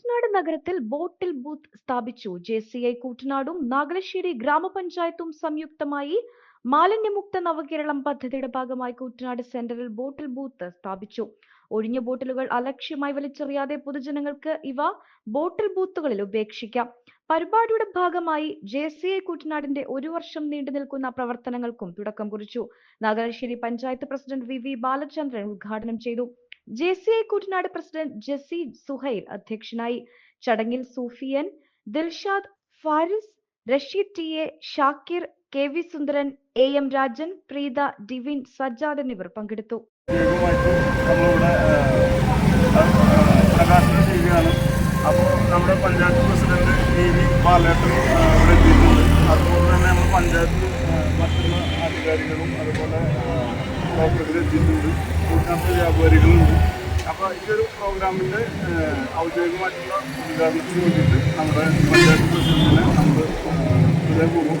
കൂറ്റനാട് നഗരത്തിൽ bottle booth സ്ഥാപിച്ചു. J C I കൂട്ടനാടും നാഗലശ്ശേരി ഗ്രാമപഞ്ചായത്തും സംയുക്തമായി മാലിന്യമുക്ത നവകേരളം പദ്ധതിയുടെ ഭാഗമായി കൂട്ടനാട് സെന്ററിൽ ബോട്ടിൽ ബൂത്ത് സ്ഥാപിച്ചു. ഒഴിഞ്ഞ ബോട്ടിലുകൾ അലക്ഷ്യമായി വലിച്ചെറിയാതെ പൊതുജനങ്ങൾക്ക് ഇവ ബോട്ടിൽ ബൂത്തുകളിൽ ഉപേക്ഷിക്കാം. പരിപാടിയുടെ ഭാഗമായി ജെ സി ഐ കുട്ടനാടിന്റെ ഒരു വർഷം നീണ്ടു നിൽക്കുന്ന പ്രവർത്തനങ്ങൾക്കും തുടക്കം കുറിച്ചു. Nagalassery panchayat president V V Balachandran ഉദ്ഘാടനം ചെയ്തു. J C I Kuttanad president Jasi Suhail അധ്യക്ഷനായി ചടങ്ങിൽ Sufiyan Dilshad Faris Rasheed T A Shakir K V Sundaran A M Rajan Preetha Divin Sajjad എന്നിവർ പങ്കെടുത്തു. അപ്പോൾ നമ്മുടെ പഞ്ചായത്ത് പ്രസിഡന്റ് അതുപോലെ തന്നെ നമ്മൾ പഞ്ചായത്ത് മറ്റുള്ള അധികാരികളും അതുപോലെ ഡോക്ടറുകൾ എത്തിയിട്ടുണ്ട്. കൂട്ടാത്ത വ്യാപാരികളുണ്ട്. അപ്പോൾ ഈ ഒരു പ്രോഗ്രാമിന്റെ ഔദ്യോഗികമായിട്ടുള്ള ഉദ്ഘാടനത്തിന് വേണ്ടിയിട്ട് നമ്മുടെ പഞ്ചായത്ത് പ്രസിഡന്റിനെ നമ്മൾ ഹൃദയപൂർവം